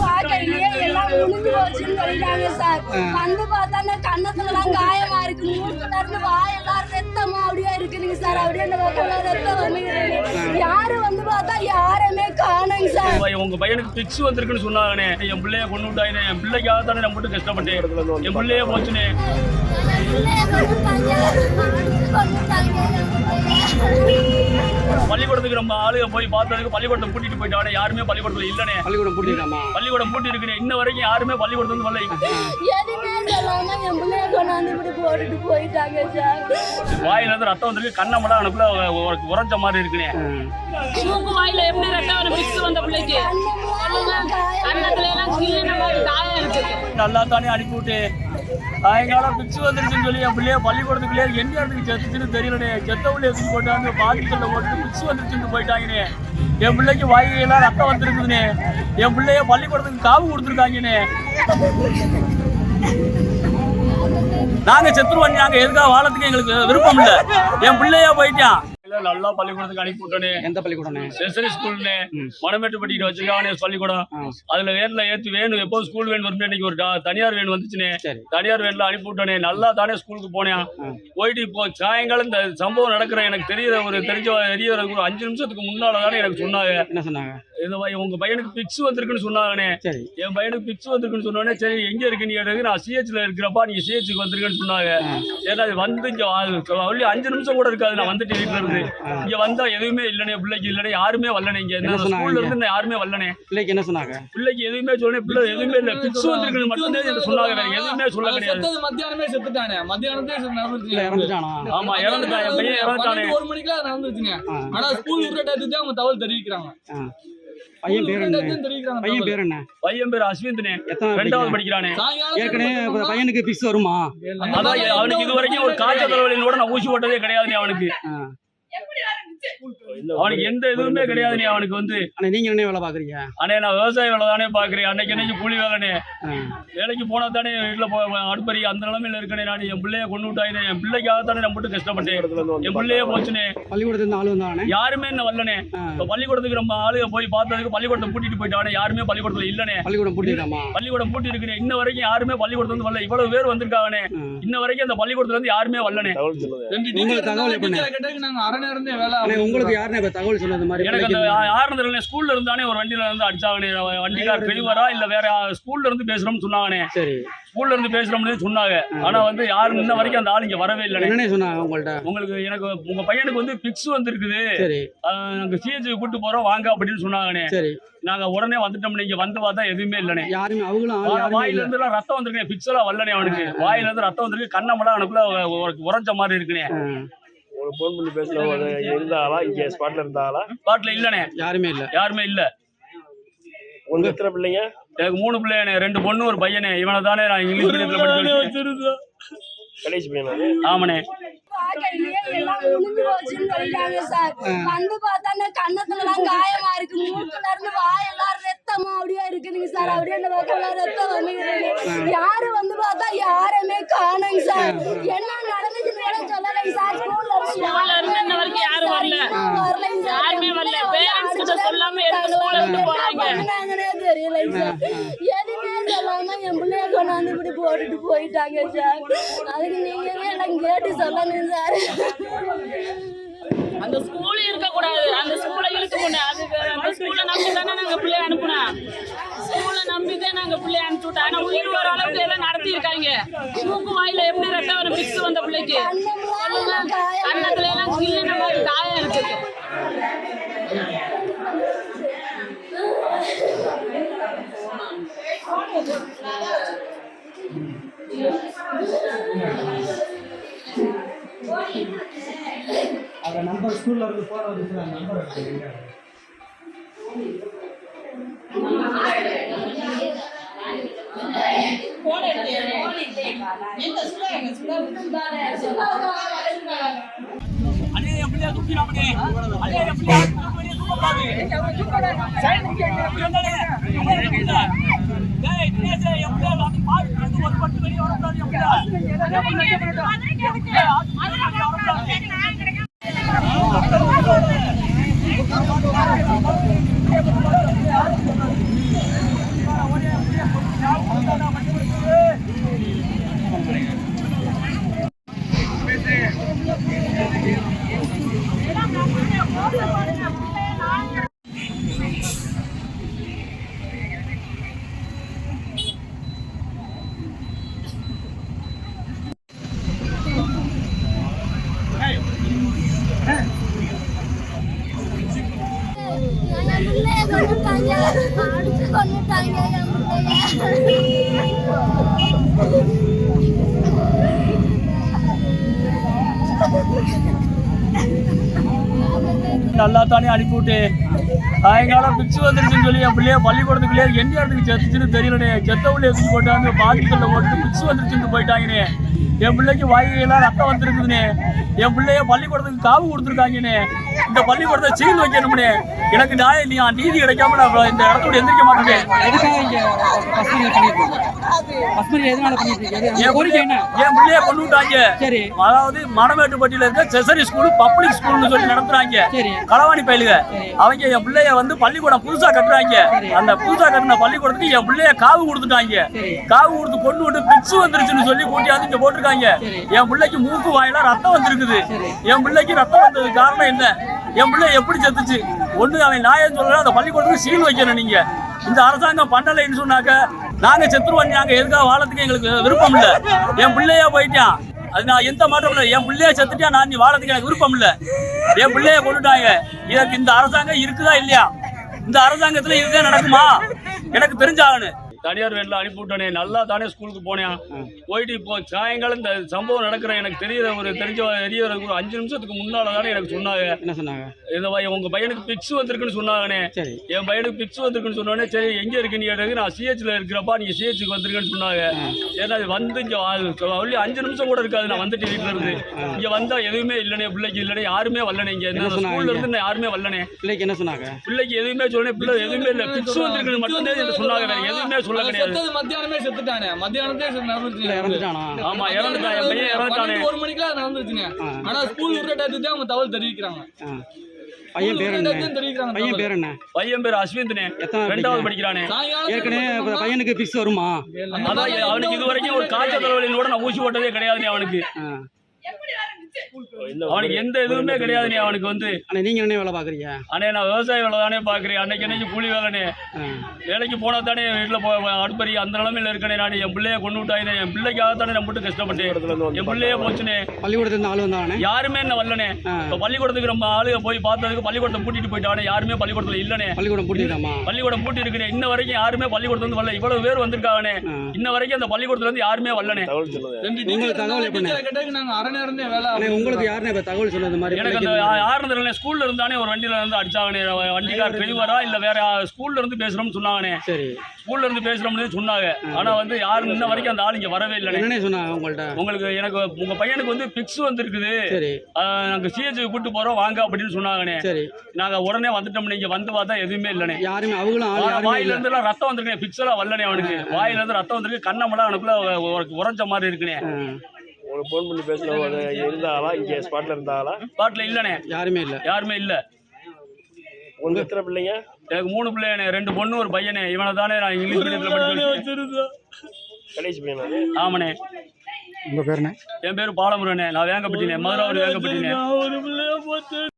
பாக்கையிலேயே எல்லாம் உளுந்து போச்சுன்னு சொல்லிட்டாங்க சார். வந்து பார்த்தா கண்ணத்துல எல்லாம் காயமா இருக்கு. மூக்குல இருந்து வாயெல்லாம் ரத்தமா அப்படியே இருக்குதுங்க சார். அப்படியே அந்த ரத்தம் யாரும் வந்து பார்த்தா யாருமே காணுங்க சார். உங்க- பையனுக்கு பிக்ஸ் வந்திருக்குன்னு சொன்னாங்கண்ணே. என் பிள்ளைய கொண்டு விட்டாயினே என் பிள்ளைக்காக தானே நான் மட்டும் கஷ்டப்பட்டேன். என் பிள்ளைய போச்சுனே பள்ளிக்கூடத்துக்கு நம்ம ஆளுங்க போய் பார்த்ததுக்கு பள்ளிக்கூடத்தை கூட்டிட்டு போயிட்டானே யாருமே பள்ளிக்கூடத்துல இல்லனே. பள்ளிக்கூடம் பூட்டிருக்காமா? பள்ளிக்கூடம் பூட்டி இருக்கிறேன் இன்ன வரைக்கும் யாருமே பள்ளிக்கூடத்துல வந்து வரல போட்டுட்டு போயிட்டாங்க வாயில இருந்து ரத்தம் வந்திருக்கு கண்ணமெல்லாம் எனக்குள்ள உ- உறைஞ்ச மாதிரி இருக்குனே. மூக்கு வாயில எப்படி ரத்தம் வந்த பிள்ளைக்கு? நல்லா தானே அனுப்பிவிட்டு சாயங்காலம் பிச்சு வந்துருச்சுன்னு சொல்லி என் பிள்ளைய பள்ளிக்கூடத்துக்குள்ளே எந்த இடத்துக்கு செத்துச்சுன்னு தெரியலனே. செத்த எடுத்து போட்டாங்க பாதிக்கல்ல போட்டு பிச்சு வந்துருச்சுன்னு போயிட்டாங்கண்ணே என் பிள்ளைக்கு வாயிலாம் ரத்தம் வந்திருக்குதுண்ணே என் பிள்ளைய பள்ளிக்கூடத்துக்கு காவு கொடுத்துருக்காங்கண்ணே நாங்கள் செத்துருவோம் நாங்கள் எதுக்காக வாழத்துக்கு எங்களுக்கு விருப்பம் இல்லை. என் பிள்ளையா போயிட்டான். நல்லா பள்ளிக்கூடத்துக்கு அனுப்பி விட்டனே எந்த பள்ளிக்கூடம்ண்ணே செசரி ஸ்கூல்னு. மணமேட்டுப்பட்டிக்கிட்ட வச்சிருக்கானே பள்ளிக்கூடம். அதுல வேன்ல ஏத்தி வேணும் எப்போ ஸ்கூல் வேன் வருமே இன்னைக்கு ஒரு தனியார் வேன் வந்துச்சுனே. தனியார் வேன்ல அனுப்பி விட்டனே நல்லா தானே ஸ்கூலுக்கு போனேன். போயிட்டு இப்போ சாயங்காலம் இந்த சம்பவம் நடக்கிற எனக்கு தெரியுற ஒரு தெரிஞ்ச தெரிய ஒரு அஞ்சு நிமிஷத்துக்கு முன்னால தானே எனக்கு சொன்னாங்க. என்ன சொன்னாங்க? இந்த மாதிரி உங்க பையனுக்கு பிக்ஸ் வந்திருக்குன்னு சொன்னாங்கண்ணே சரி. என் பையனுக்கு பிக்ஸ் வந்திருக்குன்னு சொன்னோடனே சரி எங்க இருக்கு நீ எடுக்கு? நான் சிஹெச்ல இருக்கிறப்பா நீங்க சிஹெச்சுக்கு வந்திருக்குன்னு சொன்னாங்க. ஏன்னா வந்து இங்க அஞ்சு நிமிஷம் கூட இருக்காது. நான் வந்துட்டு வீட்டுல இருந்து. இங்க வந்தா எதுவுமே இல்லனே பிள்ளைக்கு இல்லனே யாருமே வரலனே இங்க. என்ன ஸ்கூல்ல? இருந்து யாருமே வரலனே. பிள்ளைக்கு என்ன சொன்னாங்க? பிள்ளைக்கு எதுவுமே சொல்லணும் பிள்ளை எதுவுமே இல்ல. பிக்ஸ் வந்திருக்குன்னு மட்டும்தான் எனக்கு சொன்னாங்க வேற எதுவுமே சொல்ல கிடையாது. செத்தது மத்தியானமே செத்துட்டானே. மத்தியானத்தே செத்து நடந்துருச்சுங்க. இல்ல இறந்துட்டானா? ஆமா இறந்துட்டான் என் பையன் இறந்துட்டானே. பன்னெண்டு, ஒரு மணிக்கெல்லாம் அது நடந்துருச்சுங்க. ஆனா ஸ்கூல் விடுற டயத்துக்கு தான் அவங்க தகவல் தெரிவிக்கிறாங்க. பையன் பேர் என்ன? பையன். பேர் என்ன? பையன் பேர் அஸ்விந்த்னே எத்தனை ரெண்டாவது படிக்கிறான்? ஏற்கனவே பையனுக்கு பிக்ஸ் வருமா? அதான் அவனுக்கு இது வரைக்கும் ஒரு காய்ச்சல் தலைவலின்னு கூட நான் ஊசி போட்டதே கிடையாதுனே அவனுக்கு. Everybody, I அவனுக்கு எந்த இதுவுமே கிடையாதுனே அவனுக்கு வந்து ஆனா நீங்க என்ன வேலை பாக்குறீங்க அண்ணே நான் விவசாய வேலை தானே பாக்குறேன் அன்னைக்கு அன்னைக்கு கூலி வேலைனே. வேலைக்கு போனா தானே வீட்டுல போ அடுப்பறி அந்த நிலைமையில இருக்கனே நான். என் பிள்ளைய கொண்டு விட்டாயினே. என் பிள்ளைக்காக தானே நான் மட்டும் கஷ்டப்பட்டேன். என் பிள்ளைய போச்சுனே. பள்ளிக்கூடத்துல ஆள் வந்தானே யாருமே என்ன வரலனே. இப்ப பள்ளிக்கூடத்துக்கு நம்ம ஆளுங்க போய் பார்த்ததுக்கு பள்ளிக்கூடத்தை கூட்டிட்டு போயிட்டானே யாருமே பள்ளிக்கூடத்துல இல்லனே பள்ளிக்கூடம் பூட்டிருக்காமா பள்ளிக்கூடம் பூட்டி இருக்கிறேன் இன்ன வரைக்கும் யாருமே பள்ளிக்கூடத்துல வந்து வரல. இவ்வளவு பேர் வந்திருக்காங்கனே. இன்ன வரைக்கும் அந்த பள்ளிக்கூடத்துல இருந்து யாருமே வரலனே டீச்சர் தகவல் நாங்க அரை நேரம் வேலை அண்ணே, உங்களுக்கு யாருன்னு இப்ப தகவல் சொன்னது மாதிரி எனக்கு அந்த பிள்ளைக்கு? ஆறுதல் ஸ்கூல்ல இருந்தானே ஒரு வண்டியில இருந்து அடிச்சாங்கனே வண்டிக்கார் பெரியவரா இல்ல வேற ஸ்கூல்ல இருந்து பேசுறோம்னு சொன்னாங்கனே சரி. ஸ்கூல்ல இருந்து பேசுறோம்னு சொன்னாங்க. ஆனா வந்து யாரும் இன்ன வரைக்கும் அந்த ஆள் இங்க வரவே சொன்னாங்க உங்கள்ட்ட? உங்களுக்கு எனக்கு உங்க பையனுக்கு வந்து பிக்ஸ் வந்திருக்குது. நாங்க சிஹெச் கூட்டு போறோம் வாங்க அப்படின்னு சொன்னாங்கண்ணே. சரி. நாங்க உடனே வந்துட்டோம் நீங்க வந்து பார்த்தா எதுவுமே இல்லனே யாருமே அவங்களும் ஆள் யாருமே வாயில இல்ல. இருந்து எல்லாம் ரத்தம் வந்திருக்கேன் பிக்ஸ் எல்லாம் வரலனே அவனுக்கு. வாயில இருந்து ரத்தம் வந்திருக்கு கண்ணமெல்லாம் எனக்குள்ள உ- உறைஞ்ச மாதிரி இருக்குனே. உங்களுக்கு ஃபோன் பண்ணி பேசுறவங்க இருந்தாங்களா இங்க ஸ்பாட்ல இருந்தாங்களா பாட்டுல இல்லனே யாருமே இல்ல. யாருமே இல்ல. உங்களுக்கு எத்தனை பிள்ளைங்க? எனக்கு மூணு பிள்ளைனே ரெண்டு பொண்ணு ஒரு பையனே. இவனை தானே நான் இங்கிலீஷ் மீடியத்துல வச்சிருந்தேன் கடைசி பையனா? ஆமாண்ணே. வந்து பார்த்தா கண்ணத்துல எல்லாம் காயமா இருக்கு. மூக்குல இருந்து வாயெல்லாம் ரத்தமா அப்படியே இருக்குதுங்க சார் அப்படியே அந்த பக்கம் ரத்தம் வந்துருக்குது யாரும் வந்து பார்த்தா யாருமே காணுங்க சார். என்ன நடந்துச்சுன்னு கூட சொல்லலைங்க சார். ஸ்கூல்ல இருந்து இன்ன வரைக்கும் யாரும் வரல. வரலைங்க சார். யாருமே வரல. Parents கிட்ட சொல்லாம எதுக்கு ஸ்கூல்ல இருந்து போறாங்க? பண்ணாங்கன்னே தெரியலைங்க சார். எதுவுமே சொல்லாம என் பிள்ளைய கொண்டாந்து இப்படி போட்டுட்டு போயிட்டாங்க சார். அதுக்கு நீங்க எல்லாம் கேட்டு சொல்லணும் சார். அந்த ஸ்கூல் இருக்க கூடாது அந்த ஸ்கூலை இழுத்து கொண்டு அதுக்கு அந்த ஸ்கூலை நம்பி தானே நாங்க பிள்ளைய அனுப்புனோம். ஸ்கூலை நம்பி தான் நாங்க பிள்ளைய அனுப்பிச்சு விட்டோம் ஆனா உயிர் வர அளவுக்கு எல்லாம் நடத்தி இருக்காங்க மூக்கு வாயில எப்படி ரத்தம் வரும் மிக்ஸ் வந்த பிள்ளைக்கு? அண்ணத்துல எல்லாம் கிள்ளின மாதிரி காயம் இருக்குது அந்த நம்பர் ஸ்கூல்ல இருந்து போன வந்துச்சு அந்த நம்பர் இருக்கு பிள்ளைய தூக்கிடாமனே அண்ணே என் பிள்ளைய தூக்கக்கூடாது டேய் தினேஷ் என் பிள்ளைய வந்து பாரு வந்து ஒரு பட்டு வெளிய வரக்கூடாது என் பிள்ளை என் பிள்ளை ஏய், அது வெளிய வரக்கூடாது. என் பிள்ளைய கொண்டுட்டாங்க அடிச்சு கொண்டுட்டாங்க என் பிள்ளைய நல்லா தானே அனுப்பிவிட்டு சாயங்காலம் பிச்சு வந்துருச்சுன்னு சொல்லி என் பிள்ளைய பள்ளிக்கூடத்துக்குள்ளே எந்த இடத்துக்கு செத்துச்சுன்னு தெரியலனே. செத்த உள்ளே தூக்கி போட்டாங்க பாதிக்கல்ல போட்டு பிச்சு வந்துருச்சுன்னு போயிட்டாங்கண்ணே என் பிள்ளைக்கு வாயிலாம் ரத்தம் வந்திருக்குதுண்ணே என் பிள்ளைய பள்ளிக்கூடத்துக்கு காவு கொடுத்துருக்காங்கண்ணே இந்த பள்ளிக்கூடத்தை சீல் வைக்கணும்னே. எனக்கு நியாயம் இல்லையா நீதி கிடைக்காம நான் இந்த இடத்துல எந்திரிக்க மாட்டேன். என் பிள்ளைய கொண்டு விட்டாங்க. அதாவது மணமேட்டுப்பட்டியில இருக்க செசரி ஸ்கூல் பப்ளிக் ஸ்கூல்னு சொல்லி நடத்துறாங்க. களவாணி பயிலுக. அவங்க என் பிள்ளைய வந்து பள்ளிக்கூடம் புதுசா கட்டுறாங்க. அந்த புதுசா கட்டின பள்ளிக்கூடத்துக்கு என் பிள்ளைய காவு கொடுத்துட்டாங்க. காவு கொடுத்து கொண்டு விட்டு பிச்சு வந்துருச்சுன்னு சொல்லி கூட்டியாந்து இங்க போட்டிருக்காங்க. சரி. என் பிள்ளைக்கு மூக்கு வாயில ரத்தம் வந்திருக்குது. என் பிள்ளைக்கு ரத்தம் வந்தது காரணம் என்ன? என் பிள்ளை எப்படி செத்துச்சு? ஒண்ணு அவன் நாயன்னு சொல்ற அந்த பள்ளிக்கூடத்துக்கு சீல் வைக்கணும் நீங்க. இந்த அரசாங்கம் பண்ணலைன்னு சொன்னாக்க நாங்க செத்துருவோம். நாங்க எதுக்காக வாழறதுக்கு எங்களுக்கு விருப்பம் இல்ல. என் பிள்ளைய போயிட்டான். அது நான் எந்த மாற்றம் இல்லை. என் பிள்ளைய செத்துட்டா நான் நீ வாழறதுக்கு எனக்கு விருப்பம் இல்ல. என் பிள்ளைய கொண்டுட்டாங்க. இதற்கு இந்த அரசாங்கம் இருக்குதா இல்லையா? இந்த அரசாங்கத்துல இதுதான் நடக்குமா? எனக்கு தெரிஞ்சாகணும். தனியார் வேன்ல அனுப்பி விட்டனே நல்லா தானே ஸ்கூலுக்கு போனேன். போயிட்டு இப்போ சாயங்காலம் இந்த சம்பவம் நடக்கிற எனக்கு தெரியற ஒரு தெரிஞ்ச தெரியறதுக்கு ஒரு அஞ்சு நிமிஷத்துக்கு முன்னால தானே எனக்கு சொன்னாங்க. என்ன சொன்னாங்க? இந்த மாதிரி உங்க பையனுக்கு பிக்ஸ் வந்திருக்குன்னு சொன்னாங்கண்ணே. என் பையனுக்கு பிக்ஸ் வந்திருக்குன்னு சொன்னோடனே சரி எங்க இருக்கு நீ? கேட்டதுக்கு நான் சிஹெச்ல இருக்கிறப்பா நீங்க சிஹெச்சுக்கு வந்திருக்கேன்னு சொன்னாங்க. ஏன்னா அது வந்து இங்க ஒன்லி அஞ்சு நிமிஷம் கூட இருக்காது நான் வந்துட்டு வீட்டுல இருந்து. இங்க வந்தா எதுவுமே இல்லனே பிள்ளைக்கு இல்லனே யாருமே வரலனே இங்க. என்ன ஸ்கூல்ல இருந்து யாருமே வரலனே பிள்ளைக்கு என்ன சொன்னாங்க? பிள்ளைக்கு எதுவுமே சொல்லணும் பிள்ளை எதுவுமே இல்ல பிக்ஸ் வந்திருக்குன்னு மட்டும் தான் சொன்னாங்க எதுவுமே சொல்ல கிடையாது. செத்தது மத்தியானமே செத்துட்டானே. மத்தியானத்தே செத்து இல்ல நடந்துருச்சுங்க இறந்துட்டானா? ஆமா இறந்துட்டான் என் பையன் இறந்துட்டானே. ஒரு மணிக்கெல்லாம் அது நடந்துருச்சுங்க. ஆ. ஆனா ஸ்கூல் விடுற டயத்துக்கு தான் அவங்க தகவல் தெரிவிக்கிறாங்க. ஆ. பையன் பேர் என்ன? தெரிவிக்கிறாங்க பையன் தகவல். பேர் என்ன? பையன் பேர் அஸ்விந்த்னே எத்தனாவது ரெண்டாவது படிக்கிறான்? ஏற்கனவே பையனுக்கு பிக்ஸ் வருமா? அதான் அவனுக்கு இது வரைக்கும் ஒரு காய்ச்சல் தலைவலின்னு கூட நான் ஊசி போட்டதே கிடையாதுனே அவனுக்கு. அவனுக்கு எந்த இதுவுமே கிடையாதுனே அவனுக்கு வந்து. அண்ணா நீங்க என்ன வேலை பாக்குறீங்க அண்ணே நான் விவசாய வேலை தானே பார்க்குறேன். அன்னைக்கு என்னைக்கு கூலி வேலைனே. வேலைக்கு போனா தானே வீட்டில் போ அடுப்பறி அந்த நிலமையில இருக்கனே நான். என் பிள்ளைய கொண்டு விட்டாயினே. என் பிள்ளைக்காக தானே நான் மட்டும் கஷ்டப்பட்டேன். என் பிள்ளைய போச்சுனே. பள்ளிக்கூடத்துல ஆள் வந்தானே யாருமே என்ன வரலனே பள்ளிக்கூடத்துக்கு நம்ம ஆளுங்க போய் பார்த்ததுக்கு பள்ளிக்கூடத்தை பூட்டிட்டு போயிட்டானே. யாருமே பள்ளிக்கூடத்துல இல்லனே பள்ளிக்கூடம் பூட்டிட்டாமா பள்ளிக்கூடம் பூட்டி இருக்குனே. இன்ன வரைக்கும் யாருமே பள்ளிக்கூடத்துல இருந்து வரல. இவ்வளவு பேர் வந்திருக்காங்கனே. இன்ன வரைக்கும் அந்த பள்ளிக்கூடத்துல இருந்து யாருமே வரலனே உங்களுக்கு தகவல் எப்படி? நாங்க அரை நேரம் வேலை உங்களுக்கு யாருன்னு இப்ப தகவல் சொன்னது மாதிரி எனக்கு அந்த யாருன்னு தெரியல ஸ்கூல்ல இருந்தானே ஒரு வண்டியில இருந்து அடிச்சாங்கனே வண்டிக்கார் டிரைவரா இல்ல வேற ஸ்கூல்ல இருந்து பேசுறோம்னு சொன்னாங்கனே. சரி. ஸ்கூல்ல இருந்து பேசுறோம்னு சொன்னாங்க. ஆனா வந்து யாரும் இன்ன வரைக்கும் அந்த ஆள் இங்க வரவே என்னன்னே சொன்னாங்க உங்கள்ட்ட? உங்களுக்கு எனக்கு உங்க பையனுக்கு வந்து பிக்ஸ் வந்திருக்குது. சரி. நாங்க சிஹெச் கூட்டு போறோம் வாங்க அப்படின்னு சொன்னாங்கண்ணே சரி. நாங்க உடனே வந்துட்டோம் நீங்க வந்து பார்த்தா எதுவுமே இல்லனே. யாருமே அவங்களும் வாயில இல்ல. இருந்து எல்லாம் ரத்தம் வந்திருக்கேன் பிக்ஸ் எல்லாம் வரலனே அவனுக்கு. வாயில இருந்து ரத்தம் வந்திருக்கு கண்ணமெல்லாம் அவனுக்குள்ள உறைஞ்ச மாதிரி இருக்குனே. உங்களுக்கு ஃபோன் பண்ணி அது இருந்தாலா இங்கே ஸ்பாட்ல இருந்தாலா பாட்டில் இல்லனே. யாருமே இல்ல. யாருமே இல்ல. உங்களுக்கு எத்தனை பிள்ளைங்க? எனக்கு மூணு பிள்ளைனே ரெண்டு பொண்ணு ஒரு பையனே. இவனை தானே நான் இங்கிலீஷ் மீடியத்தில் கடைசி பையனா? ஆமாண்ணே. உங்க பேர் என்ன? என் பேர் பாலமுருகனே. நான் வேங்கப்பட்டினேன் மதுராவதி வேங்கப்பட்டினேன்